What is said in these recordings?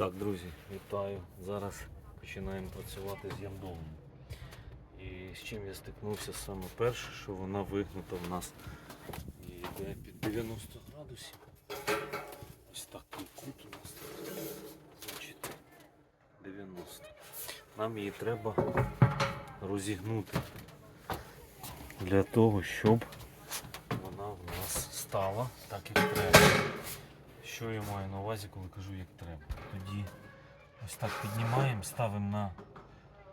Так, друзі, вітаю. Зараз починаємо працювати з яндовом. І з чим я стикнувся саме перше, що вона вигнута в нас і йде під 90 градусів. Ось такий кут у нас. Значить, 90. Нам її треба розігнути для того, щоб вона в нас стала так, як треба. Що я маю на увазі, коли кажу, як треба. Тоді ось так піднімаємо, ставимо на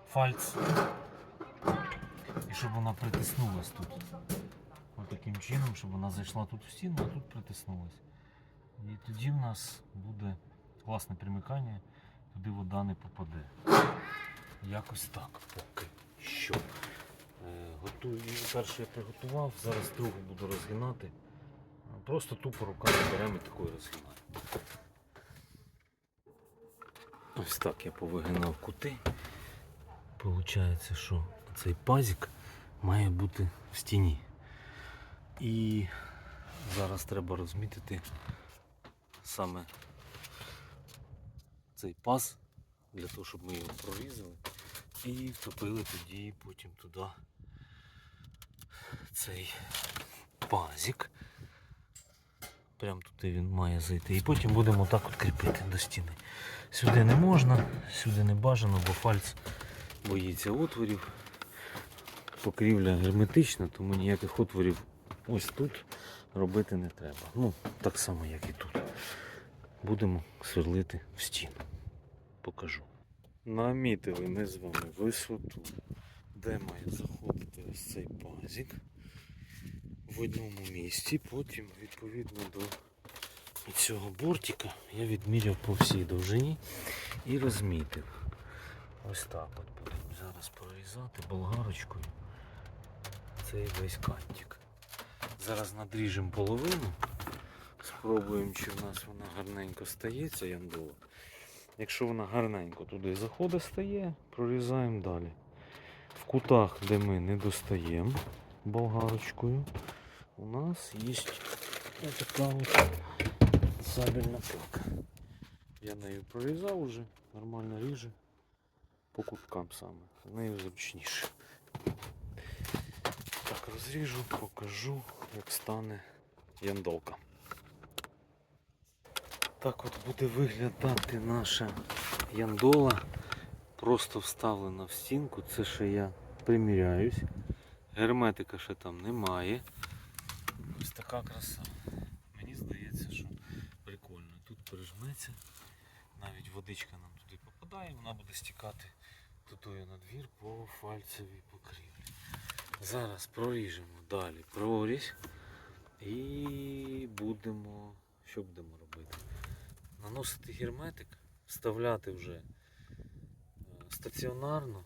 фальц. І щоб вона притиснулась тут. Ось таким чином, щоб вона зайшла тут в стіну, а тут притиснулась. І тоді в нас буде класне примикання, туди вода не попаде. Якось так поки що. Е, Готую, перше я приготував, зараз другу буду розгинати. Просто тупо руками беремо і такою розгинаємо. Ось так я повигинав кути. Получається, що цей пазик має бути в стіні. І зараз треба розмітити саме цей паз для того, щоб ми його прорізали і втопили тоді потім туди цей пазик. Прям туди він має зайти. І потім будемо так от кріпити до стіни. Сюди не можна, сюди не бажано, бо фальц боїться отворів. Покрівля герметична, тому ніяких отворів ось тут робити не треба. Ну, так само, як і тут. Будемо сверлити в стіну. Покажу. Намітили ми з вами висоту, де має заходити ось цей пазик в одному місці, потім відповідно до цього бортика я відміряв по всій довжині і розмітив. Ось так от будемо зараз прорізати болгарочкою цей весь кантик. Зараз надріжемо половину, спробуємо, чи в нас вона гарненько стається яндова. Якщо вона гарненько туди заходить, стає, прорізаємо далі. В кутах, де ми не достаємо болгарочкою, у нас є така от сабельна пилка. Я нею прорізав уже, нормально ріже по куткам саме. Нею зручніше. Так, розріжу, покажу, як стане яндовка. Так от буде виглядати наша яндола. Просто вставлена в стінку. Це ще я приміряюсь. Герметика ще там немає. Ось така краса. Мені здається, що прикольно. Тут пережметься. Навіть водичка нам туди попадає, вона буде стікати тутою на двір по фальцевій покрівлі. Зараз проріжемо далі прорізь і будемо. Що будемо робити? Наносити герметик, вставляти вже е, стаціонарно.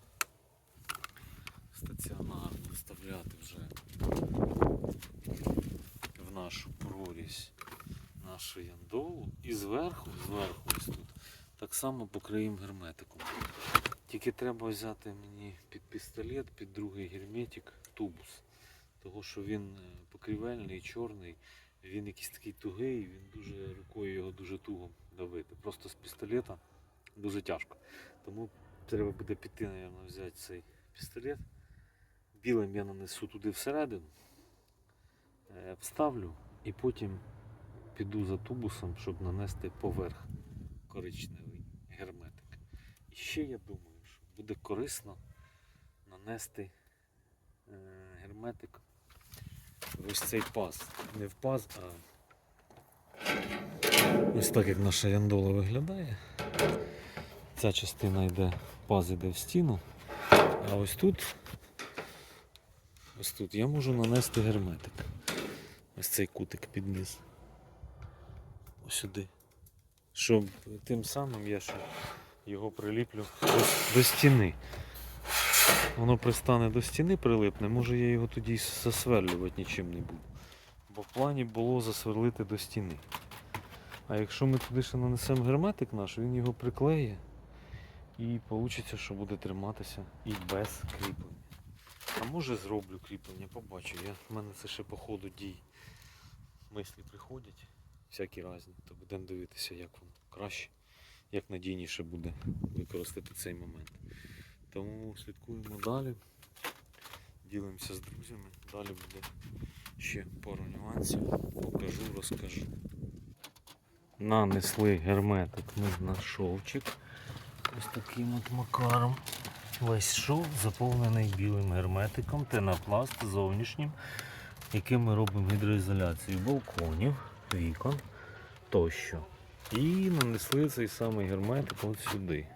Стаціонарно вставляти вже в нашу прорізь нашу яндову і зверху, зверху ось тут, так само покриємо герметиком. Тільки треба взяти мені під пістолет, під другий герметик тубус. Того що він е, покрівельний, чорний, він якийсь такий тугий, він дуже рукою його дуже туго давити. Просто з пістолета дуже тяжко. Тому треба буде піти, мабуть, взяти цей пістолет. Білим я нанесу туди всередину, е, вставлю і потім піду за тубусом, щоб нанести поверх коричневий герметик. І ще я думаю, що буде корисно нанести е, герметик в ось цей паз. Не в паз, а ось так як наша яндола виглядає. Ця частина йде, паз йде в стіну, а ось тут, ось тут я можу нанести герметик. Ось цей кутик під низ. Ось сюди. Щоб тим самим я ще його приліплю до, до стіни. Воно пристане до стіни, прилипне, може я його тоді засверлювати нічим не буду. Бо в плані було засверлити до стіни. А якщо ми туди ще нанесемо герметик наш, він його приклеє і вийде, що буде триматися і без кріплення. А може зроблю кріплення, побачу. Я, в мене це ще по ходу дій. Мислі приходять, всякі різні, то будемо дивитися, як воно краще як надійніше буде використати цей момент. Тому слідкуємо далі. Ділимося з друзями. Далі буде ще пару нюансів. Покажу, розкажу. Нанесли герметик ми на шовчик. Ось таким от макаром. Весь шов заповнений білим герметиком, тенопласт зовнішнім, яким ми робимо гідроізоляцію балконів, вікон тощо. І нанесли цей самий герметик от сюди.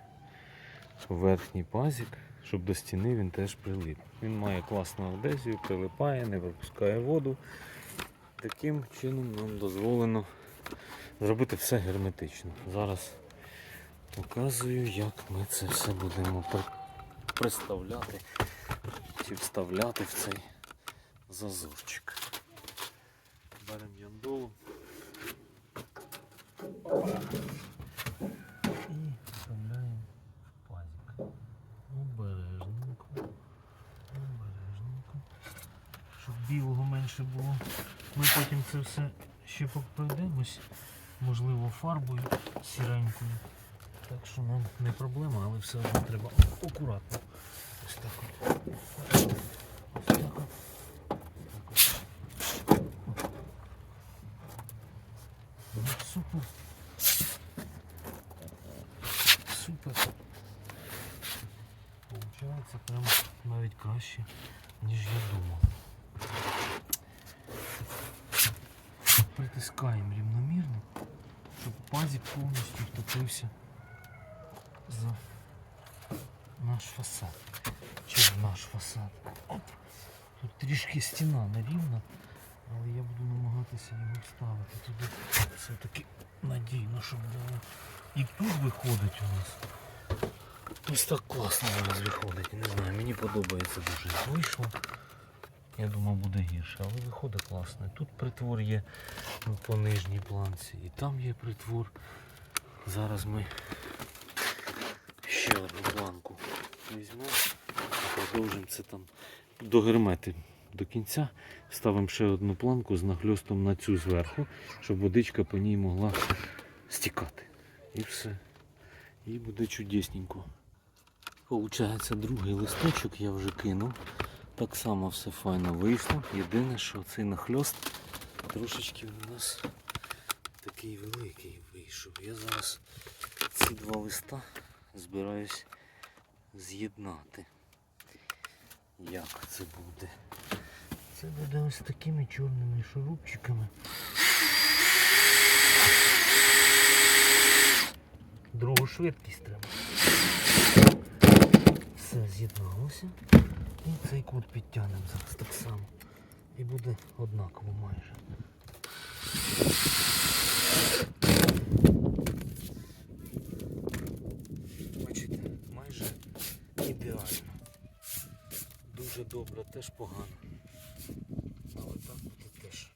в Верхній пазик, щоб до стіни він теж прилип. Він має класну адезію, прилипає, не пропускає воду. Таким чином нам дозволено зробити все герметично. Зараз показую, як ми це все будемо при- приставляти чи вставляти в цей зазорчик. Беремо яндолу і вставляємо в пазик. Обережненько. Обережненько. Щоб білого менше було. Ми потім це все ще пройдемось, можливо, фарбою сіренькою. Так що нам не проблема, але все одно треба акуратно. Ось так. от. Ось так. Ну, Супер. Супер. Получається прям навіть краще, ніж я думав. Притискаємо рівномірно, щоб пазик повністю втопився за наш фасад. В наш фасад. Оп. Тут трішки стіна нерівна, але я буду намагатися його вставити туди. Все-таки надійно, щоб було. І тут виходить у нас. Ось так класно зараз виходить. Не знаю, мені подобається дуже. Вийшло. Я думав буде гірше, але виходить класно. Тут притвор є ну, по нижній планці. І там є притвор. Зараз ми ще одну планку візьмемо і продовжимо це там догермети до кінця. Ставимо ще одну планку з нахльостом на цю зверху, щоб водичка по ній могла стікати. І все. І буде чудесненько. Получається, другий листочок я вже кинув. Так само все файно вийшло. Єдине, що цей нахльост трошечки у нас такий великий вийшов. Я зараз ці два листа збираюсь з'єднати. Як це буде? Це буде ось такими чорними шурупчиками. Другу швидкість треба. Все з'єдналося. І цей кут підтягнемо зараз так само. І буде однаково майже. Дуже добре, теж погано. Але так буде теж.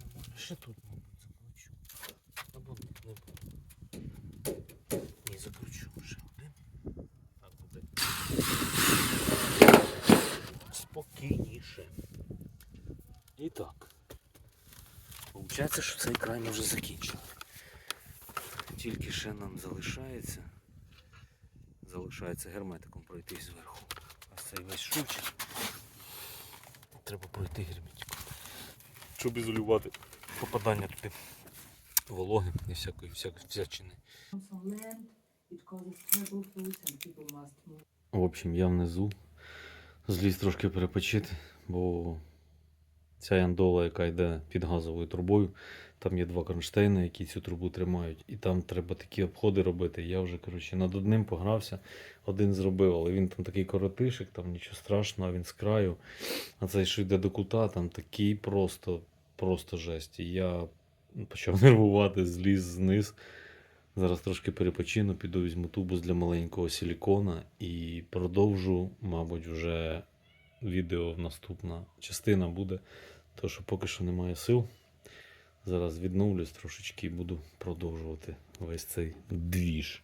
Нормально. Ще тут, мабуть, закручу. Або не буду. Ні, закручу ще один. Так буде. Спокійніше. І так. Получається, що цей край вже закінчили. Тільки ще нам залишається. Залишається герметиком пройти зверху. Цей весь шовчик треба пройти герметиком. Щоб ізолювати попадання туди вологи і всякої всякої всячини. В общем, я внизу зліз трошки перепочити, бо ця яндола, яка йде під газовою трубою, там є два кронштейни, які цю трубу тримають, і там треба такі обходи робити. Я вже коротше, над одним погрався, один зробив, але він там такий коротишик, там нічого страшного, він з краю. А цей, що йде до кута, там такий просто, просто жесть. І я почав нервувати, зліз зниз. Зараз трошки перепочину, піду візьму тубус для маленького силікона і продовжу, мабуть, вже відео наступна частина буде. То що поки що немає сил. Зараз відновлюсь трошечки і буду продовжувати весь цей двіж.